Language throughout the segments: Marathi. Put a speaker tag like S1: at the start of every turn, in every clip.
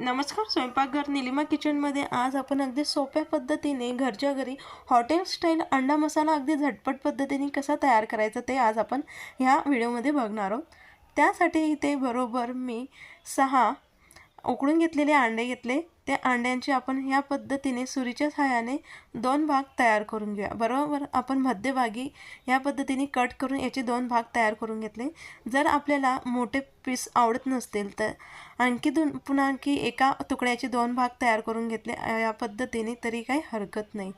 S1: नमस्कार स्वयंपाकघर निलिमा किचनमध्ये आज आपण अगदी सोप्या पद्धतीने घरच्या घरी हॉटेल स्टाईल अंडा मसाला अगदी झटपट पद्धतीने कसा तयार करायचा ते आज आपण ह्या व्हिडिओमध्ये बघणार आहोत. त्यासाठी इथे बरोबर मी सहा उकळून घेतलेले अंडे घेतले त्या अंड्यांचे आपण ह्या पद्धतीने सुरीच्या सहाय्याने दोन भाग तयार करून घेऊया. बरोबर? आपण मध्यभागी ह्या पद्धतीने कट करून याचे दोन भाग तयार करून घेतले. जर आपल्याला मोठे पीस आवडत नसतील तर आणखी दोन पुन्हा आणखी एका तुकड्याचे दोन भाग तयार करून घेतले या पद्धतीने तरी काही हरकत नाही.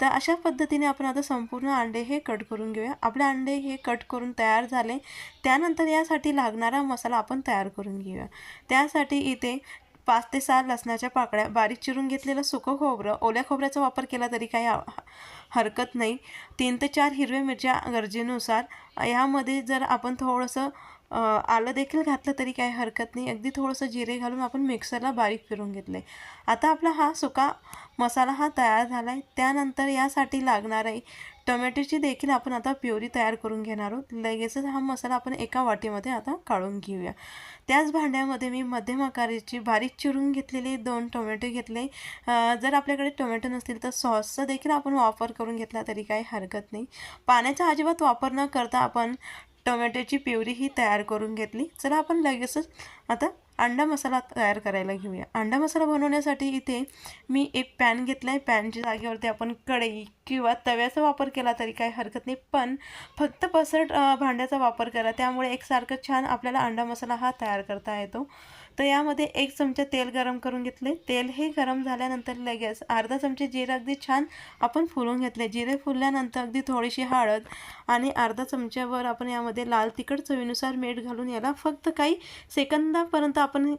S1: तर अशा पद्धतीने आपण आता संपूर्ण अंडे हे कट करून घेऊया. आपले अंडे हे कट करून तयार झाले. त्यानंतर यासाठी लागणारा मसाला आपण तयार करून घेऊया. त्यासाठी इथे पाच ते सहा लसणाच्या पाकळ्या बारीक चिरून घेतलेलं सुकं खोबरं ओल्या खोबऱ्याचा वापर केला तरी काही हरकत नाही. तीन ते चार हिरव्या मिरच्या गरजेनुसार ह्यामध्ये जर आपण थोडंसं आलं देखील घातलं तरी काही हरकत नाही. अगदी थोडंसं जिरे घालून आपण मिक्सरला बारीक फिरून घेतले आता आपला हा सुका मसाला हा तयार झाला आहे त्यानंतर यासाठी लागणार आहे टोमॅटोची देखील आपण आता प्युरी तयार करून घेणार आहोत. लगेचच हा मसाला आपण एका वाटीमध्ये आता काढून घेऊया. त्याच भांड्यामध्ये मी मध्यम आकाराची बारीक चिरून घेतलेले दोन टोमॅटो घेतले. जर आपल्याकडे टोमॅटो नसतील तर सॉसचा देखील आपण वापर करून घेतला तरी काही हरकत नाही. पाण्याचा अजिबात वापर न करता आपण टोमॅटोची प्युरी ही तयार करून घेतली. चला आपण लगेचच आता अंडा मसाला तयार करायला घेऊया. अंडा मसाला बनवण्यासाठी इथे मी एक पॅन घेतला आहे पॅनच्या जागेवरती आपण कढई किंवा तव्याचा वापर केला तरी काही हरकत नाही. पण फक्त पसरट भांड्याचा वापर करा. त्यामुळे एकसारखं छान आपल्याला अंडा मसाला हा तयार करता येतो. तर यामध्ये एक चमचा तेल गरम करून घेतले. तेल हे गरम झाल्यानंतर लगेच अर्धा चमचे जिरे अगदी छान आपण फुलून घेतले. जिरे फुलल्यानंतर अगदी थोडीशी हळद आणि अर्धा चमच्यावर आपण यामध्ये लाल तिखट चवीनुसार मीठ घालून याला फक्त काही सेकंदापर्यंत आपण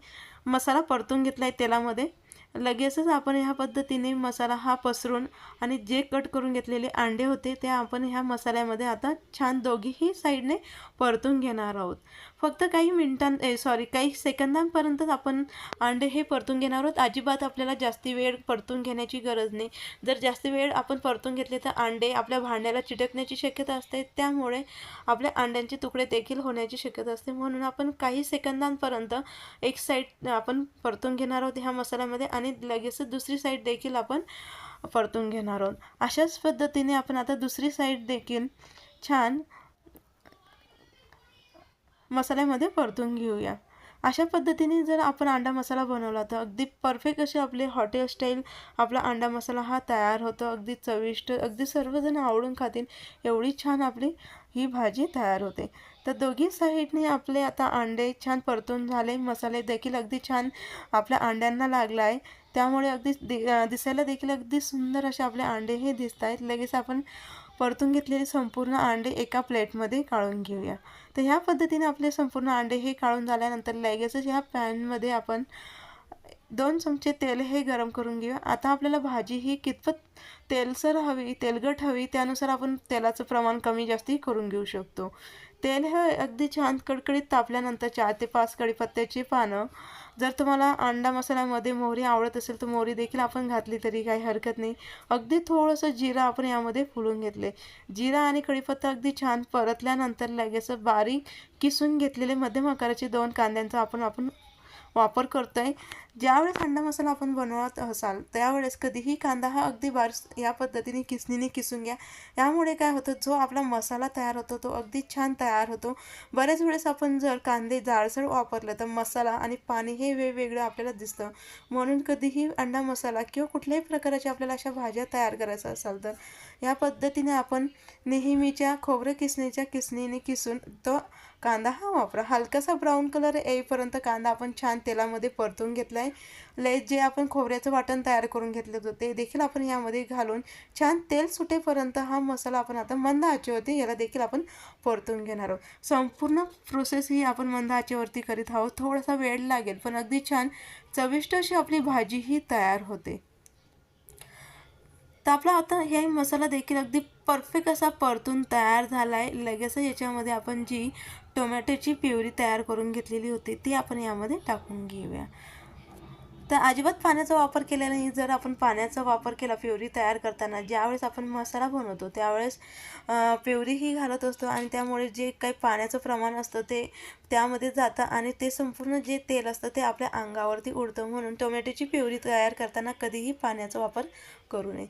S1: मसाला परतून घेतला आहे तेलामध्ये. लगेचच आपण ह्या पद्धतीने मसाला हा पसरून आणि जे कट करून घेतलेले अंडे होते ते आपण ह्या मसाल्यामध्ये आता छान दोघीही साईडने परतून घेणार आहोत. फक्त काही मिनटां सॉरी काही सेकंदांपर्यंतच आपण अंडे हे परतून घेणार आहोत. अजिबात आपल्याला जास्ती वेळ परतून घेण्याची गरज नाही. जर जास्त वेळ आपण परतून घेतले तर अंडे आपल्या भांड्याला चिटकण्याची शक्यता असते. त्यामुळे आपल्या अंड्यांचे तुकडे देखील होण्याची शक्यता असते. म्हणून आपण काही सेकंदांपर्यंत एक साईड आपण परतून घेणार आहोत ह्या मसाल्यामध्ये आणि लगेचच दुसरी साईड देखील आपण परतून घेणार आहोत. अशाच पद्धतीने आपण आता दुसरी साईड देखील छान मसाल्यामध्ये परतून घेऊया. अशा पद्धतीने जर आपण अंडा मसाला बनवला तर अगदी परफेक्ट असे आपले हॉटेल स्टाईल आपला अंडा मसाला हा तयार होतो. अगदी चविष्ट अगदी सर्वजण आवडून खातील एवढी छान आपली ही भाजी तयार होते. तर दोघी साईडने आपले आता अंडे छान परतून झाले. मसाले देखील अगदी छान आपल्या अंड्यांना लागला आहे. त्यामुळे अगदी दि दिसायला देखील अगदी सुंदर असे आपले अंडे हे दिसत आहेत लगेच आपण परतून घेतलेले संपूर्ण अंडे एका प्लेटमध्ये काढून घेऊया. तर ह्या पद्धतीने आपले संपूर्ण अंडे हे काढून झाल्यानंतर लगेचच ह्या पॅनमध्ये आपण दोन चमचे तेल हे गरम करून घेऊया. आता आपल्याला भाजी ही कितपत तेलसर हवी तेलगट हवी त्यानुसार आपण तेलाचं प्रमाण कमी जास्ती करून घेऊ शकतो. तेल हे अगदी छान कडकडीत तापल्यानंतर चार ते पाच कडीपत्त्याची पानं जर तुम्हाला अंडा मसाल्यामध्ये मोहरी आवडत असेल तर मोहरी देखील आपण घातली तरी काही हरकत नाही. अगदी थोडंसं जिरा आपण यामध्ये फुलून घेतले. जिरा आणि कढीपत्ता अगदी छान परतल्यानंतर लगेच बारीक किसून घेतलेले मध्यम आकाराचे दोन कांद्यांचा आपण आपण वापर करतो आहे ज्यावेळेस अंडा मसाला आपण बनवत असाल त्यावेळेस कधीही कांदा हा अगदी बारस या पद्धतीने किसणीने किसून घ्या. यामुळे काय होतं जो आपला मसाला तयार होतो तो अगदी छान तयार होतो. बऱ्याच वेळेस आपण जर कांदे जाडसर वापरलं तर मसाला आणि पाणी हे वेगवेगळं आपल्याला दिसतं. म्हणून कधीही अंडा मसाला किंवा कुठल्याही प्रकारच्या आपल्याला अशा भाज्या तयार करायच्या असाल तर या पद्धतीने आपण नेहमीच्या खोबरं किसणीच्या किसणीने किसून तो कांदा हा वापरा. हलकासा ब्राऊन कलर येईपर्यंत कांदा आपण छान तेलामध्ये परतून घेतला आहे ले जे आपण खोबऱ्याचं वाटण तयार करून घेतलं होतं ते देखील आपण यामध्ये घालून छान तेल सुटेपर्यंत हा मसाला आपण आता मंद आचेवरती याला देखील आपण परतून घेणार आहोत. संपूर्ण प्रोसेस ही आपण मंद आचेवरती करीत आहोत. थोडासा वेळ लागेल पण अगदी छान चविष्ट अशी आपली भाजी ही तयार होते. तर आपला आता हे मसाला देखील अगदी परफेक्ट असा परतून तयार झाला आहे लगेचच याच्यामध्ये आपण जी टोमॅटोची प्युरी तयार करून घेतलेली होती ती आपण यामध्ये टाकून घेऊया. तर अजिबात पाण्याचा वापर केलेला नाही. जर आपण पाण्याचा वापर केला प्युरी तयार करताना ज्यावेळेस आपण मसाला बनवतो त्यावेळेस प्युरीही घालत असतो आणि त्यामुळे जे काही पाण्याचं प्रमाण असतं ते त्यामध्ये जातं आणि ते संपूर्ण जे तेल असतं ते आपल्या अंगावरती उडतं. म्हणून टोमॅटोची प्युरी तयार करताना कधीही पाण्याचा वापर करू नये.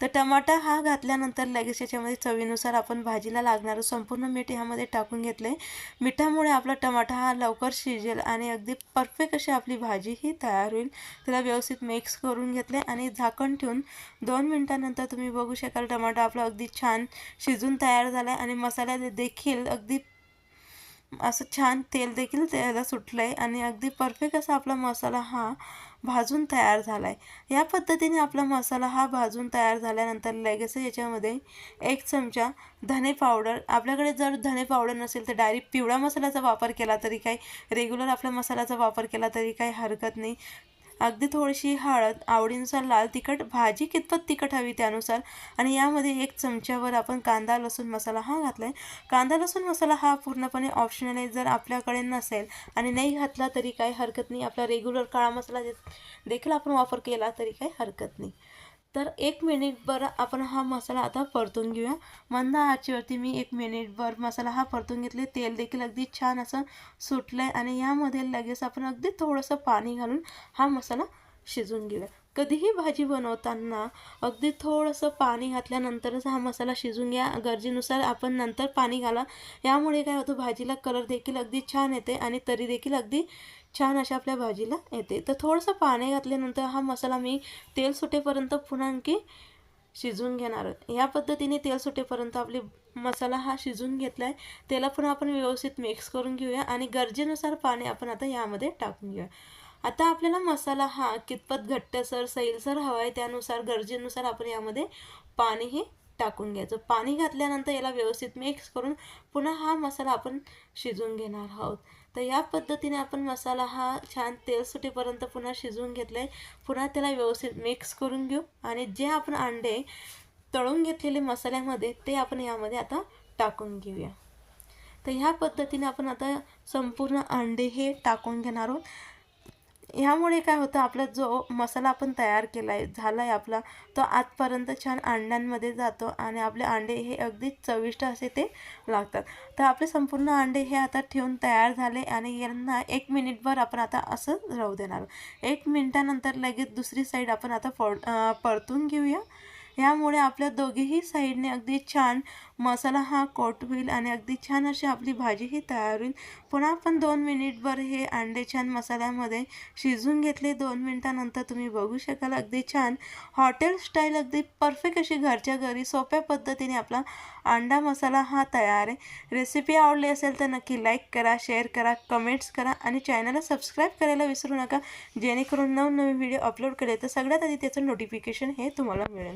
S1: तर टमाटा हा घातल्यानंतर लगेच याच्यामध्ये चवीनुसार आपण भाजीला लागणारं संपूर्ण मीठ ह्यामध्ये टाकून घेतलं आहे मिठामुळे आपला टमाटा हा लवकर शिजेल आणि अगदी परफेक्ट अशी आपली भाजी ही तयार होईल. त्याला व्यवस्थित मिक्स करून घेतले आणि झाकण ठेवून दोन मिनटानंतर तुम्ही बघू शकाल टमाटा आपला अगदी छान शिजून तयार झाला आहे आणि मसाला देखील अगदी असं छान तेल देखील त्याला सुटलं आहे आणि अगदी परफेक्ट असा आपला मसाला हा भाजून तयार झाला आहे या पद्धतीने आपला मसाला हा भाजून तयार झाल्यानंतर लगेच याच्यामध्ये एक चमचा धने पावडर आपल्याकडे जर धने पावडर नसेल तर डायरेक्ट पिवळा मसाल्याचा वापर केला तरी काही रेग्युलर आपल्या मसाल्याचा वापर केला तरी काही हरकत नाही. अगदी थोडीशी हळद आवडीनुसार लाल तिखट भाजी कितपत तिखट हवी त्यानुसार. आणि यामध्ये एक चमच्यावर आपण कांदा लसूण मसाला हा घातला आहे कांदा लसूण मसाला हा पूर्णपणे ऑप्शनल आहे. जर आपल्याकडे नसेल आणि नाही घातला तरी काही हरकत नाही. आपला रेग्युलर काळा मसाला जे- देखील आपण वापर केला तरी काही हरकत नाही. तर एक मिनिटभर आपण हा मसाला आता परतून घेऊया. मंद आचेवरती मी एक मिनिटभर मसाला हा परतून घेतले. तेल देखील अगदी छान असं सुटलं आहे आणि यामध्ये लगेच आपण अगदी थोडंसं पाणी घालून हा मसाला शिजून घेऊया. कधीही भाजी बनवताना अगदी थोडंसं पाणी घातल्यानंतरच हा मसाला शिजून घ्या. गरजेनुसार आपण नंतर पाणी घाला. यामुळे काय होतं? भाजीला कलर देखील अगदी छान येते आणि तरी देखील अगदी छान अशा आपल्या भाजीला येते. तर थोडंसं पाणी घातल्यानंतर हा मसाला मी तेल सुटेपर्यंत पुन्हा आणखी शिजवून घेणार आहोत. या पद्धतीने तेल सुटेपर्यंत आपली मसाला हा शिजून घेतला आहे त्याला पुन्हा आपण व्यवस्थित मिक्स करून घेऊया आणि गरजेनुसार पाणी आपण आता यामध्ये टाकून घेऊया. आता आपल्याला मसाला हा कितपत घट्टसर सैलसर हवा आहे त्यानुसार गरजेनुसार आपण यामध्ये पाणीही टाकून घ्यायचं. पाणी घातल्यानंतर याला व्यवस्थित मिक्स करून पुन्हा हा मसाला आपण शिजवून घेणार आहोत. तर या पद्धतीने आपण मसाला हा छान तेल सुटेपर्यंत पुन्हा शिजवून घेतला आहे पुन्हा त्याला व्यवस्थित मिक्स करून घेऊ आणि जे आपण अंडे तळून घेतलेले मसाल्यामध्ये ते आपण यामध्ये आता टाकून घेऊया. तर ह्या पद्धतीने आपण आता संपूर्ण अंडे हे टाकून घेणार आहोत. ह्यामुळे काय होतं आपला जो मसाला आपण तयार केला आहे झाला आहे आपला तो आतपर्यंत छान अंड्यांमध्ये जातो आणि आपले अंडे हे अगदी चविष्ट असे ते लागतात. तर आपले संपूर्ण अंडे हे आता ठेवून तयार झाले आणि यांना एक मिनिटभर आपण आता असं राहू देणार. एक मिनिटानंतर लगेच दुसरी साईड आपण आता फोड परतून घेऊया. यामुळे आपल्या दोघेही साईडने अगदी छान मसाला हा कोट होईल आणि अगदी छान अशी आपली भाजीही तयार होईल. पुन्हा आपण दोन मिनिटभर हे अंडे छान मसाल्यामध्ये शिजून घेतले. दोन मिनिटानंतर तुम्ही बघू शकाल अगदी छान हॉटेल स्टाईल अगदी परफेक्ट अशी घरच्या घरी सोप्या पद्धतीने आपला अंडा मसाला हा तयार आहे. रेसिपी आवडली असेल तर नक्की लाईक करा शेअर करा कमेंट्स करा आणि चॅनलला सबस्क्राईब करायला विसरू नका. जेणेकरून नवनवीन व्हिडिओ अपलोड केले तर सगळ्यात आधी त्याचं नोटिफिकेशन हे तुम्हाला मिळेल.